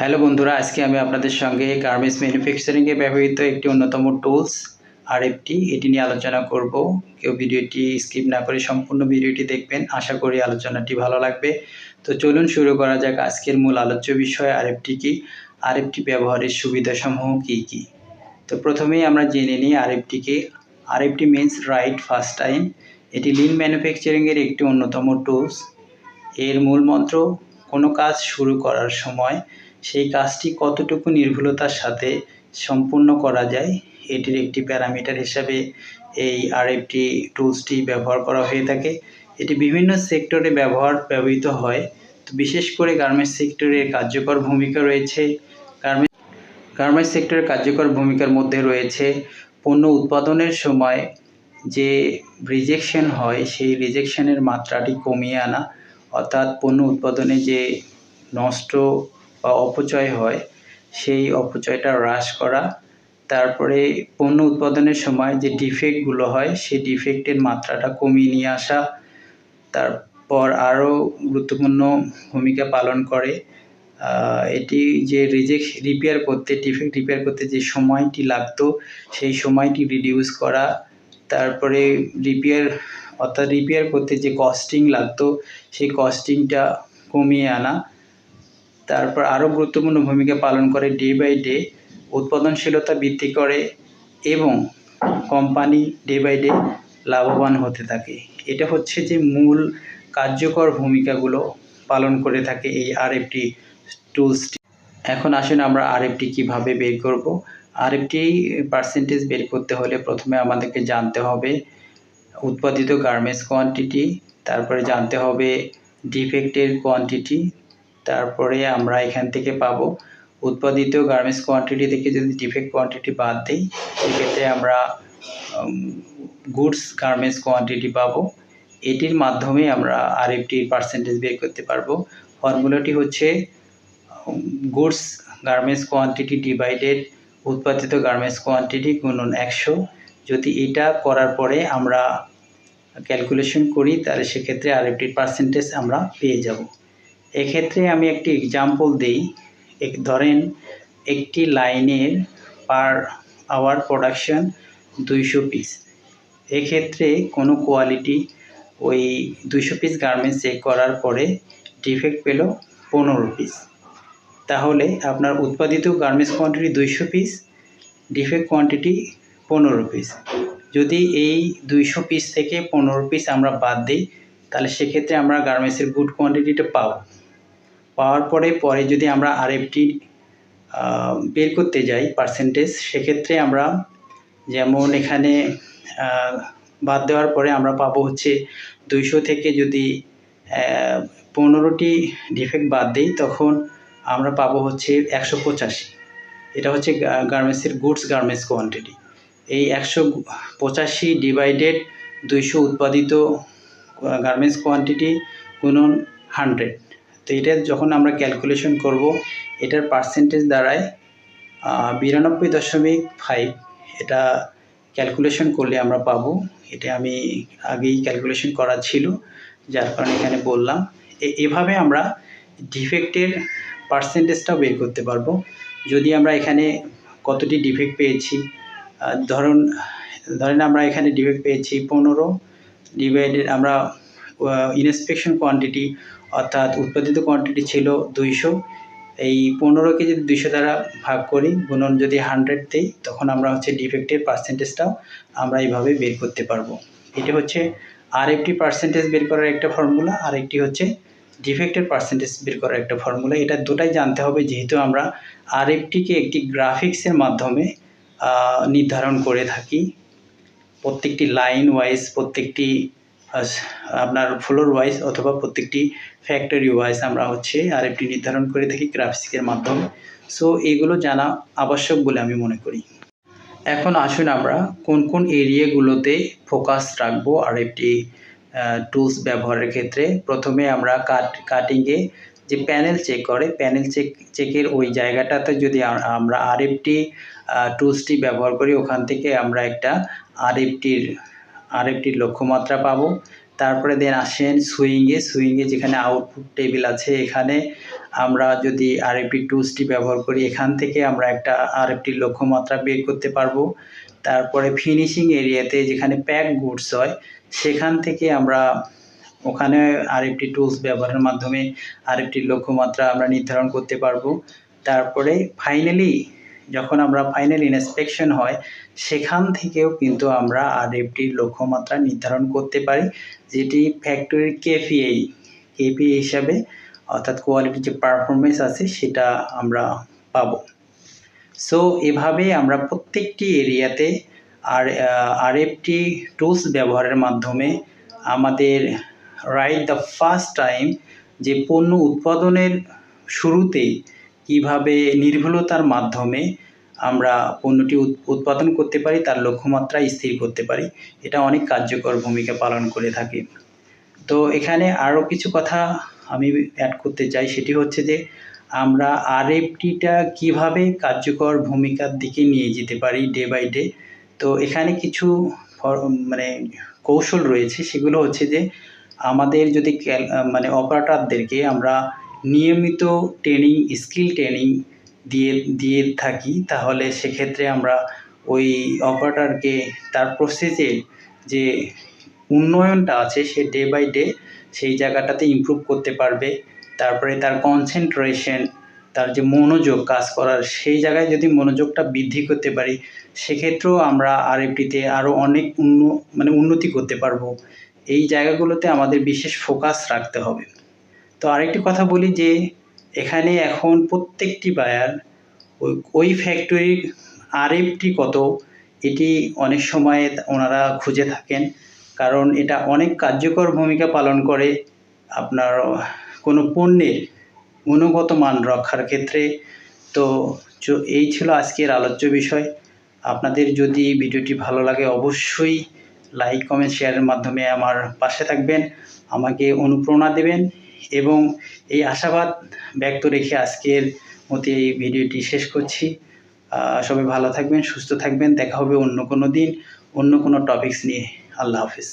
Hello বন্ধুরা, আজকে আমি আপনাদের সঙ্গে গার্মেন্টস ম্যানুফ্যাকচারিংয়ে ব্যবহৃত একটি অন্যতম টুলস আরএফটি এটি নিয়ে আলোচনা করব। কেউ ভিডিওটি স্কিপ না করে সম্পূর্ণ ভিডিওটি দেখবেন। আশা করি আলোচনাটি ভালো লাগবে। তো চলুন শুরু করা যাক আজকের মূল আলোচ্য বিষয় আরএফটি কি? আরএফটি ব্যবহারের সুবিধাসমূহ কী কী? তো প্রথমেই আমরা জেনে নিই আরএফটিকে RFT means right first time এটি লিন ম্যানুফ্যাকচারিংয়ের একটি অন্যতম টুলস এর মূল মন্ত্র, কোনো কাজ শুরু করার সময় সেই কাজটি কতটুকু নির্ভুলতার সাথে সম্পূর্ণ করা যায়, এটির একটি প্যারামিটার হিসাবে এই আরএফটি টুলসটি ব্যবহার করা হয়ে থাকে। এটি বিভিন্ন সেক্টরে ব্যবহার, ব্যবহৃত হয়। তো বিশেষ করে গার্মেন্টস সেক্টরে কার্যকর ভূমিকা রয়েছে। গার্মেন্টস গার্মেন্টস সেক্টরের কার্যকর ভূমিকার মধ্যে রয়েছে পণ্য উৎপাদনের সময় যে রিজেকশন হয়, সেই রিজেকশনের মাত্রাটি কমিয়ে আনা। অর্থাৎ পণ্য উৎপাদনে যে নষ্ট বা অপচয় হয়, সেই অপচয়টা হ্রাস করা। তারপরে পণ্য উৎপাদনের সময় যে ডিফেক্টগুলো হয়, সেই ডিফেক্টের মাত্রাটা কমিয়ে নিয়ে আসা, তারপর আরও গুরুত্বপূর্ণ ভূমিকা পালন করে। এটি যে রিজেক্ট রিপেয়ার করতে ডিফেক্ট রিপেয়ার করতে যে সময়টি লাগতো, সেই সময়টি রিডিউস করা। তারপরে রিপেয়ার অর্থাৎ রিপেয়ার করতে যে কস্টিং লাগতো, সেই কস্টিংটা কমিয়ে আনা। তারপর আরও গুরুত্বপূর্ণ ভূমিকা পালন করে ডে বাই ডে, উৎপাদনশীলতা বৃদ্ধি করে এবং কোম্পানি ডে বাই ডে লাভবান হতে থাকে। এটা হচ্ছে যে মূল কার্যকর ভূমিকাগুলো পালন করে থাকে এই আরএফটি টুলসটি এখন আসুন আমরা আরএফটি কীভাবে বের করব। আরএফটি পার্সেন্টেজ বের করতে হলে প্রথমে আমাদেরকে জানতে হবে উৎপাদিত গার্মেন্টস কোয়ান্টিটি তারপরে জানতে হবে ডিফেক্টের কোয়ান্টিটি তারপরে আমরা এখান থেকে পাবো। উৎপাদিত গার্মেন্টস কোয়ান্টিটি থেকে যদি ডিফেক্ট কোয়ান্টিটি বাদ দিই, সেক্ষেত্রে আমরা গুডস গার্মেন্টস কোয়ান্টিটি পাবো। এটির মাধ্যমে আমরা আরএফটির পার্সেন্টেজ বের করতে পারব। ফর্মুলাটি হচ্ছে গুডস গার্মেন্টস কোয়ান্টিটি ডিভাইডেড উৎপাদিত গার্মেন্টস কোয়ান্টিটি গুণন একশো। যদি এটা করার পরে আমরা ক্যালকুলেশন করি, তাহলে সেক্ষেত্রে আরএফটির পার্সেন্টেজ আমরা পেয়ে যাব। এক্ষেত্রে আমি একটি এক্সাম্পল দিই। এক, ধরেন একটি লাইনের পার আওয়ার প্রোডাকশন দুইশো পিস এক্ষেত্রে কোনো কোয়ালিটি ওই দুইশো পিস গার্মেন্টস চেক করার পরে ডিফেক্ট পেল পনেরো পিস তাহলে আপনার উৎপাদিত গার্মেন্টস কোয়ান্টিটি দুইশো পিস ডিফেক্ট কোয়ান্টিটি পনেরো পিস যদি এই দুইশো পিস থেকে পনেরো পিস আমরা বাদ দিই, তাহলে সেক্ষেত্রে আমরা গার্মেন্টসের গুড কোয়ান্টিটিটা পাবো। পাওয়ার পরে পরে যদি আমরা আরএফটি বের করতে যাই পার্সেন্টেজ সেক্ষেত্রে আমরা যেমন এখানে বাদ দেওয়ার পরে আমরা পাবো হচ্ছে দুইশো থেকে যদি পনেরোটি ডিফেক্ট বাদ দিই, তখন আমরা পাবো হচ্ছে একশো পঁচাশি। এটা হচ্ছে গার্মেন্টসের গুডস গার্মেন্টস কোয়ান্টিটি এই একশো পঁচাশি ডিভাইডেড দুইশো উৎপাদিত গার্মেন্টস কোয়ান্টিটি গুণন হান্ড্রেড তো এটা যখন আমরা ক্যালকুলেশন করব, এটার পার্সেন্টেজ দাঁড়ায় বিরানব্বই দশমিক ফাইভ এটা ক্যালকুলেশন করলে আমরা পাবো। এটা আমি আগেই ক্যালকুলেশন করা ছিল, যার কারণে এখানে বললাম। এভাবে আমরা ডিফেক্টের পার্সেন্টেজটাও বের করতে পারব। যদি আমরা এখানে কতটি ডিফেক্ট পেয়েছি ধরুন, ধরেন আমরা এখানে ডিফেক্ট পেয়েছি পনেরো ডিভাইডেড আমরা ইনস্পেকশন কোয়ান্টিটি অর্থাৎ উৎপাদিত কোয়ান্টিটি ছিল দুইশো। এই পনেরোকে যদি দুইশো দ্বারা ভাগ করি, গুণন যদি হান্ড্রেড দিই, তখন আমরা হচ্ছে ডিফেক্টের পার্সেন্টেজটাও আমরা এইভাবে বের করতে পারব। এটি হচ্ছে আর একটি পার্সেন্টেজ বের করার একটা ফর্মুলা আর একটি হচ্ছে ডিফেক্টের পার্সেন্টেজ বের করার একটা ফর্মুলা এটা দুটাই জানতে হবে, যেহেতু আমরা আর একটিকে একটি গ্রাফিক্সের মাধ্যমে নির্ধারণ করে থাকি। প্রত্যেকটি লাইন ওয়াইজ প্রত্যেকটি আপনার ফ্লোর ওয়াইজ অথবা প্রত্যেকটি ফ্যাক্টরি ওয়াইজ আমরা হচ্ছে আরএফটি নির্ধারণ করে থাকি গ্রাফিক্সের মাধ্যমে। সো এগুলো জানা আবশ্যক বলে আমি মনে করি। এখন আসুন আমরা কোন কোন এরিয়াগুলোতে ফোকাস রাখব আরএফটি টুলস ব্যবহারের ক্ষেত্রে। প্রথমে আমরা কাট কাটিংয়ে যে প্যানেল চেক করে প্যানেল চেক চেকের ওই জায়গাটাতে যদি আমরা আরএফটি টুলসটি ব্যবহার করি, ওখান থেকে আমরা একটা আরএফটির আরেকটি লক্ষ্যমাত্রা পাবো। তারপরে দেন আসেন সুইংয়ে সুইংয়ে যেখানে আউটপুট টেবিল আছে এখানে আমরা যদি আরএফটি টুলসটি ব্যবহার করি, এখান থেকে আমরা একটা আরএফটির লক্ষ্যমাত্রা বের করতে পারব। তারপরে ফিনিশিং এরিয়াতে যেখানে প্যাক গুডস হয়, সেখান থেকে আমরা ওখানে আরএফটি টুলস ব্যবহারের মাধ্যমে আরএফটির লক্ষ্যমাত্রা আমরা নির্ধারণ করতে পারব। তারপরে ফাইনালি যখন আমরা ফাইনাল ইন্সপেকশন হয়, সেখান থেকেও কিন্তু আমরা আরএফটির লক্ষ্যমাত্রা নির্ধারণ করতে পারি, যেটি ফ্যাক্টরির কেপিআই কেপিআই হিসাবে, অর্থাৎ কোয়ালিটির যে পারফরমেন্স আছে, সেটা আমরা পাবো। সো এভাবে আমরা প্রত্যেকটি এরিয়াতে আর আরএফটি টুলস ব্যবহারের মাধ্যমে আমাদের রাইট দ্য ফার্স্ট টাইম যে পণ্য উৎপাদনের শুরুতেই কীভাবে নির্ভুলতার মাধ্যমে আমরা পণ্যটি উৎপাদন করতে পারি, তার লক্ষ্যমাত্রা স্থির করতে পারি, এটা অনেক কার্যকর ভূমিকা পালন করে থাকে। তো এখানে আরও কিছু কথা আমি অ্যাড করতে চাই, সেটি হচ্ছে যে আমরা আরএফটিটা কীভাবে কার্যকর ভূমিকার দিকে নিয়ে যেতে পারি ডে বাই ডে, তো এখানে কিছু মানে কৌশল রয়েছে, সেগুলো হচ্ছে যে আমাদের যদি মানে অপারেটরদেরকে আমরা নিয়মিত ট্রেনিং স্কিল ট্রেনিং দিয়ে দিয়ে থাকি। তাহলে সেক্ষেত্রে আমরা ওই অপারেটরকে তার প্রসেসে যে উন্নয়নটা আছে, সে ডে বাই ডে সেই জায়গাটাতে ইমপ্রুভ করতে পারবে। তারপরে তার কনসেন্ট্রেশন তার যে মনোযোগ কাজ করার, সেই জায়গায় যদি মনোযোগটা বৃদ্ধি করতে পারি, সেক্ষেত্রেও আমরা আরএফটিতে আরও অনেক উন্ন মানে উন্নতি করতে পারব। এই জায়গাগুলোতে আমাদের বিশেষ ফোকাস রাখতে হবে। তো আরেকটি কথা বলি যে, এখানে এখন প্রত্যেকটি বায়ার ওই ওই ফ্যাক্টরির আরএফটি কত, এটি অনেক সময় ওনারা খুঁজে থাকেন। কারণ এটা অনেক কার্যকর ভূমিকা পালন করে আপনার কোনো পণ্যের গুণগত মান রক্ষার ক্ষেত্রে। তো এই ছিল আজকের আলোচ্য বিষয়। আপনাদের যদি ভিডিওটি ভালো লাগে অবশ্যই লাইক কমেন্ট শেয়ারের মাধ্যমে আমার পাশে থাকবেন। আমাকে অনুপ্রেরণা দেবেন। এবং এই আশাবাদ ব্যক্ত রেখে আজকের মতো এই ভিডিওটি শেষ করছি। সবাই ভালো থাকবেন, সুস্থ থাকবেন। দেখা হবে অন্য কোনো দিন, অন্য কোনো টপিকস নিয়ে। আল্লাহ হাফিজ।